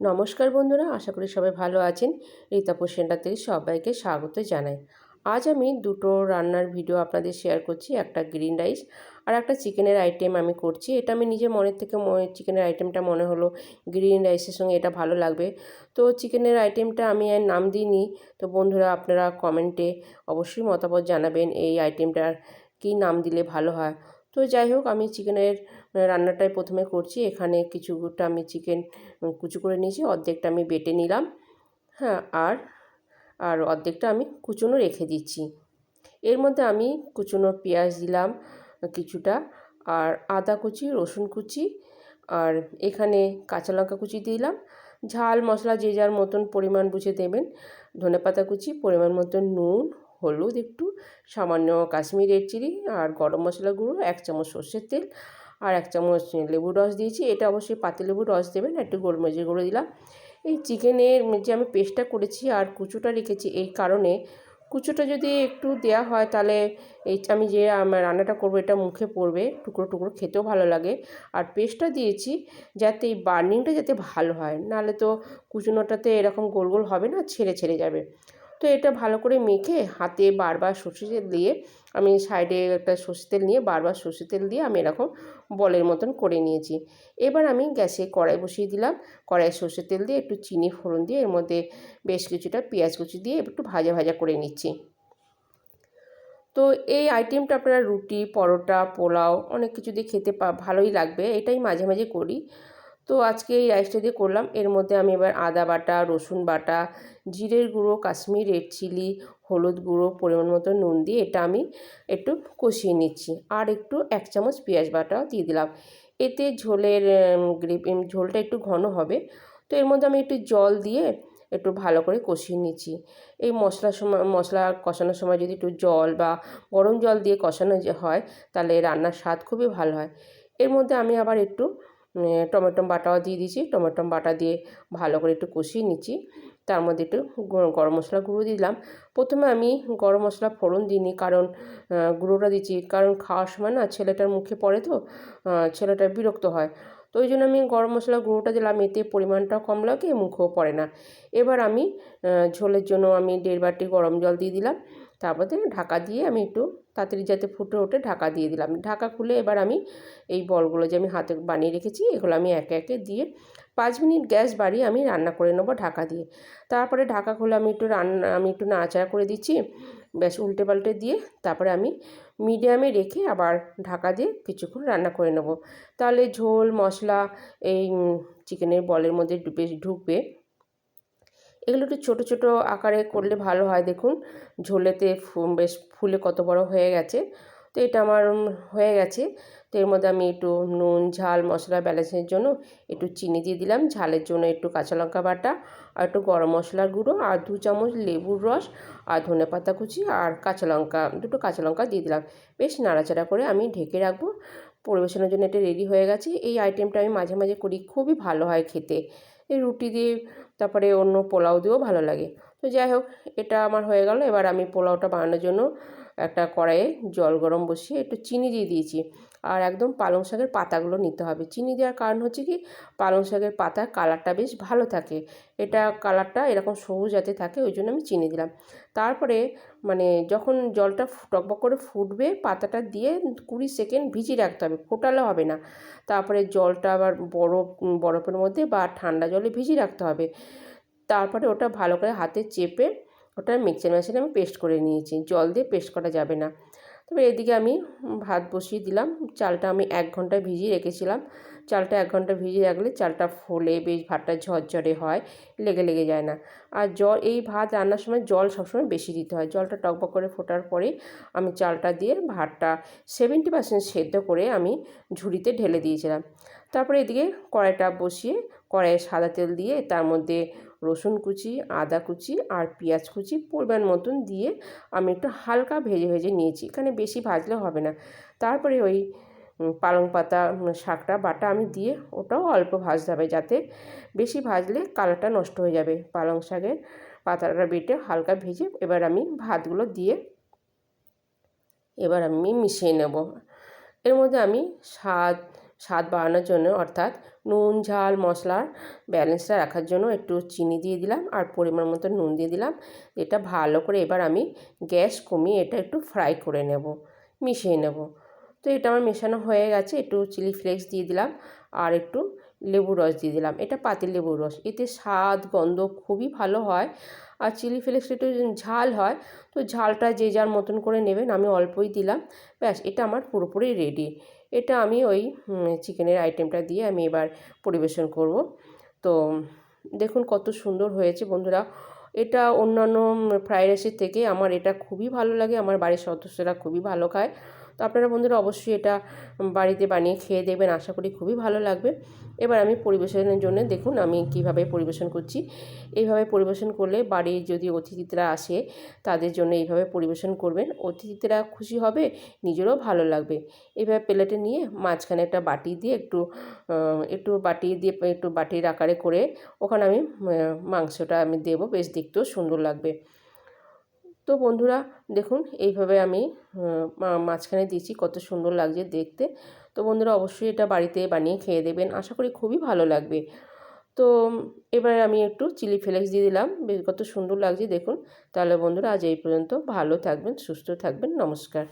নমস্কার বন্ধুরা, আশা করি সবাই ভালো আছেন। রীতাপুর সেন্টার থেকে সবাইকে স্বাগত জানাই। আজ আমি দুটো রান্নার ভিডিও আপনাদের শেয়ার করছি, একটা গ্রিন রাইস আর একটা চিকেনের আইটেম আমি করছি। এটা আমি নিজের মনের থেকে চিকেনের আইটেমটা মনে হলো গ্রিন রাইসের সঙ্গে এটা ভালো লাগবে। তো চিকেনের আইটেমটা আমি আর নাম দিইনি। তো বন্ধুরা, আপনারা কমেন্টে অবশ্যই মতামত জানাবেন এই আইটেমটার কী নাম দিলে ভালো হয়। তো যাই হোক, আমি চিকেনের রান্নাটাই প্রথমে করছি। এখানে কিছুটা আমি চিকেন কুচু করে নিয়েছি, অর্ধেকটা আমি বেটে নিলাম। হ্যাঁ আর আর অর্ধেকটা আমি কুচুনো রেখে দিচ্ছি। এর মধ্যে আমি কুচুনো পেঁয়াজ দিলাম কিছুটা, আর আদা কুচি, রসুন কুচি, আর এখানে কাঁচা লঙ্কা কুচি দিলাম। ঝাল মশলা যে যার মতন পরিমাণ বুঝে দেবেন। ধনেপাতা কুচি, পরিমাণ মতন নুন হলুদ একটু, সামান্য কাশ্মীর রেড চিলি আর গরম মশলা গুঁড়ো, এক চামচ সর্ষের তেল আর এক চামচ লেবুর রস দিয়েছি। এটা অবশ্যই পাতি লেবুর রস দেবেন, একটু গোলমরিচের গুঁড়ো দিলাম। এই চিকেনের যে আমি পেস্টটা করেছি আর কুচুটা রেখেছি, এই কারণে কুচোটা যদি একটু দেওয়া হয় তাহলে এই আমি যে রান্নাটা করব এটা মুখে পড়বে, টুকরো টুকরো খেতেও ভালো লাগে। আর পেস্টটা দিয়েছি যাতে এই বার্নিংটা যাতে ভালো হয়, নাহলে তো কুচুনোটাতে এরকম গোল গোল হবে না, ছেড়ে ছেড়ে যাবে। তো এটা ভালো করে মেখে হাতে বারবার সর্ষে তেল দিয়ে আমি সাইডে একটা সর্ষে তেল নিয়ে বারবার সর্ষে তেল দিয়ে আমি এরকম বলের মতন করে নিয়েছি। এবার আমি গ্যাসে কড়াই বসিয়ে দিলাম। কড়াই সর্ষের তেল দিয়ে একটু চিনি, ফোড়ন দিয়ে এর মধ্যে বেশ কিছুটা পেঁয়াজ কুচি দিয়ে একটু ভাজা ভাজা করে নিচ্ছি। তো এই আইটেমটা আপনারা রুটি, পরোটা, পোলাও অনেক কিছু দিয়ে খেতে পা, ভালোই লাগবে। এটাই মাঝে মাঝে করি। তো আজকে এই রাইসটা দিয়ে করলাম। এর মধ্যে আমি এবার আদা বাটা, রসুন বাটা, জিরের গুঁড়ো, কাশ্মীর রেড চিলি হলুদ গুঁড়ো, পরিমাণ মতো নুন দিয়ে এটা আমি একটু কষিয়ে নিচ্ছি। আর একটু এক চামচ পেঁয়াজ বাটাও দিয়ে দিলাম। এতে ঝোলের গ্রেভি ঝোলটা একটু ঘন হবে। তো এর মধ্যে আমি একটু জল দিয়ে একটু ভালো করে কষিয়ে নিচ্ছি। এই মশলার সময়, মশলা কষানোর সময় যদি একটু জল বা গরম জল দিয়ে কষানো হয়, তাহলে রান্নার স্বাদ খুবই ভালো হয়। এর মধ্যে আমি আবার একটু টমেটো বাটাও দিয়ে দিয়েছি। টমেটো বাটা দিয়ে ভালো করে একটু কষিয়ে নিচ্ছি। তার মধ্যে একটু গরম মশলা গুঁড়ো দিলাম। প্রথমে আমি গরম মশলা ফোড়ন দিইনি কারণ গুঁড়োটা দিচ্ছি। কারণ খাওয়ার সময় না ছেলেটার মুখে পড়ে তো ছেলেটা বিরক্ত হয়। তো ওই জন্য আমি গরম মশলা গুঁড়োটা দিলাম, এতে পরিমাণটাও কম লাগে, মুখেও পড়ে না। এবার আমি ঝোলের জন্য আমি দেড় বাটি গরম জল দিয়ে দিলাম। তারপর ঢাকা দিয়ে আমি একটু তাড়াতাড়ি যাতে ফুটে ওঠে, ঢাকা দিয়ে দিলাম। ঢাকা খুলে এবার আমি এই বলগুলো যে আমি হাতে বানিয়ে রেখেছি, এগুলো আমি একে একে দিয়ে পাঁচ মিনিট গ্যাস বাড়িয়ে আমি রান্না করে নেব ঢাকা দিয়ে। তারপরে ঢাকা খুলে আমি একটু রান্না, আমি একটু নাড়াচাড়া করে দিচ্ছি, ব্যাস উল্টে পাল্টে দিয়ে তারপরে আমি মিডিয়ামে রেখে আবার ঢাকা দিয়ে কিছুক্ষণ রান্না করে নেব। তাহলে ঝোল, মশলা, এই চিকেনের বলের মধ্যে ডুবে, ঢুকবে। এগুলো একটু ছোটো ছোটো আকারে করলে ভালো হয়। দেখুন, ঝোলেতে বেশ ফুলে কত বড় হয়ে গেছে। তো এটা আমার হয়ে গেছে। তো এর মধ্যে আমি একটু নুন, ঝাল, মশলা ব্যালেন্সের জন্য একটু চিনি দিয়ে দিলাম। ঝালের জন্য একটু কাঁচা লঙ্কা বাটা, আর একটু গরম মশলার গুঁড়ো, আর দু চামচ লেবুর রস, আর ধনে পাতা কুচি, আর কাঁচা লঙ্কা, দুটো কাঁচা লঙ্কা দিয়ে দিলাম। বেশ নাড়াচাড়া করে আমি ঢেকে রাখব। পরিবেশনের জন্য এটা রেডি হয়ে গেছে। এই আইটেমটা আমি মাঝে মাঝে করি, খুবই ভালো হয় খেতে। এই রুটি দিয়ে তারপরে অন্য পোলাও দিয়েও ভালো লাগে। তো যাই হোক, এটা আমার হয়ে গেল। এবার আমি পোলাওটা বানানোর জন্য একটা কড়াইয়ে জল গরম বসিয়ে একটু চিনি দিয়ে দিয়েছি। আর একদম পালং শাকের পাতাগুলো নিতে হবে। চিনি দেওয়ার কারণ হচ্ছে কি, পালং শাকের পাতা কালারটা বেশ ভালো থাকে। এটা কালারটা এরকম সবুজ যাতে থাকে, ওই জন্য আমি চিনি দিলাম। তারপরে মানে যখন জলটা টকবক করে ফুটবে, পাতাটা দিয়ে কুড়ি সেকেন্ড ভিজিয়ে রাখতে হবে। ফোটালে হবে না। তারপরে জলটা আবার বরফ, বরফের মধ্যে বা ঠান্ডা জলে ভিজিয়ে রাখতে হবে। তারপরে ওটা ভালো করে হাতে চেপে ওটা মিক্সার মেশিনে আমি পেস্ট করে নিয়েছি। জল দিয়ে পেস্ট করা যাবে না। তবে এদিকে আমি ভাত বসিয়ে দিলাম। চালটা আমি এক ঘণ্টা ভিজিয়ে রেখেছিলাম। চালটা এক ঘণ্টা ভিজিয়ে রাখলে চালটা ফোলে, বেশ ভাতটা ঝরঝরে হয়, লেগে লেগে যায় না। আর জল, এই ভাত রান্নার সময় জল সবসময় বেশি দিতে হয়। জলটা টকবক করে ফোটার পরে আমি চালটা দিয়ে ভাতটা সেভেন্টি পার্সেন্ট সেদ্ধ করে আমি ঝুড়িতে ঢেলে দিয়েছিলাম। তারপরে এদিকে কড়াইটা বসিয়ে কড়াইয়ে সাদা তেল দিয়ে তার মধ্যে রসুন কুচি, আদা কুচি আর পেঁয়াজ কুচি পরিমাণ মতন দিয়ে আমি একটু হালকা ভেজে ভেজে নিয়েছি। এখানে বেশি ভাজলে হবে না। তারপরে ওই পালং পাতা শাকটা, বাটা আমি দিয়ে ওটাও অল্প ভাজতে হবে যাতে বেশি ভাজলে কালারটা নষ্ট হয়ে যাবে। পালং শাকের পাতাটা বেটে হালকা ভেজে এবার আমি ভাতগুলো দিয়ে এবার আমি মিশিয়ে নেব। এর মধ্যে আমি স্বাদ স্বাদ বাড়ানোর জন্য অর্থাৎ নুন, ঝাল মশলার ব্যালেন্সটা রাখার জন্য একটু চিনি দিয়ে দিলাম আর পরিমাণ মতো নুন দিয়ে দিলাম। এটা ভালো করে এবার আমি গ্যাস কমিয়ে এটা একটু ফ্রাই করে নেব, মিশিয়ে নেব। তো এটা আমার মেশানো হয়ে গেছে, একটু চিলি ফ্লেক্স দিয়ে দিলাম আর একটু লেবু রস দিয়ে দিলাম। এটা পাতি লেবুর রস, এতে স্বাদ, গন্ধ খুবই ভালো হয় আর চিলি ফ্লেক্স একটু ঝাল হয়। তো ঝালটা যে যার মতন করে নেবেন, আমি অল্পই দিলাম, ব্যাস এটা আমার পুরোপুরি রেডি। এটা আমি ওই চিকেনের আইটেমটা দিয়ে আমি এবার পরিবেশন করব। তো, দেখুন কত সুন্দর হয়েছে বন্ধুরা। এটা অন্যান্য ফ্রাইড রাইসের থেকে আমার এটা খুবই ভালো লাগে। আমার বাড়ির সদস্যরা খুবই ভালো খায়। তো আপনারা বন্ধুরা অবশ্যই এটা বাড়িতে বানিয়ে খেয়ে দেবেন আশা করি খুবই ভালো লাগবে। এবার আমি পরিবেশনের জন্য দেখুন আমি কীভাবে পরিবেশন করছি। এইভাবে পরিবেশন করলে বাড়ির যদি অতিথিরা আসে, তাদের জন্য এইভাবে পরিবেশন করবেন। অতিথিরা খুশি হবে, নিজেরও ভালো লাগবে। এইভাবে প্লেটে নিয়ে মাঝখানে একটা বাটি দিয়ে একটু একটু বাটি দিয়ে একটু বাটির আকারে করে ওখানে আমি মাংসটা আমি দেবো, বেশ দেখতেও সুন্দর লাগবে। তো বন্ধুরা, দেখুন, এইভাবে আমি মাঝখানে দিয়েছি, কত সুন্দর লাগছে দেখতে। তো বন্ধুরা, অবশ্যই এটা বাড়িতে বানিয়ে খেয়ে দেবেন, আশা করি খুবই ভালো লাগবে। তো এবারে আমি একটু চিলি ফ্লেক্স দিয়ে দিলাম কত সুন্দর লাগছে দেখুন। তাহলে বন্ধুরা, আজ এই পর্যন্ত ভালো থাকবেন, সুস্থ থাকবেন, নমস্কার।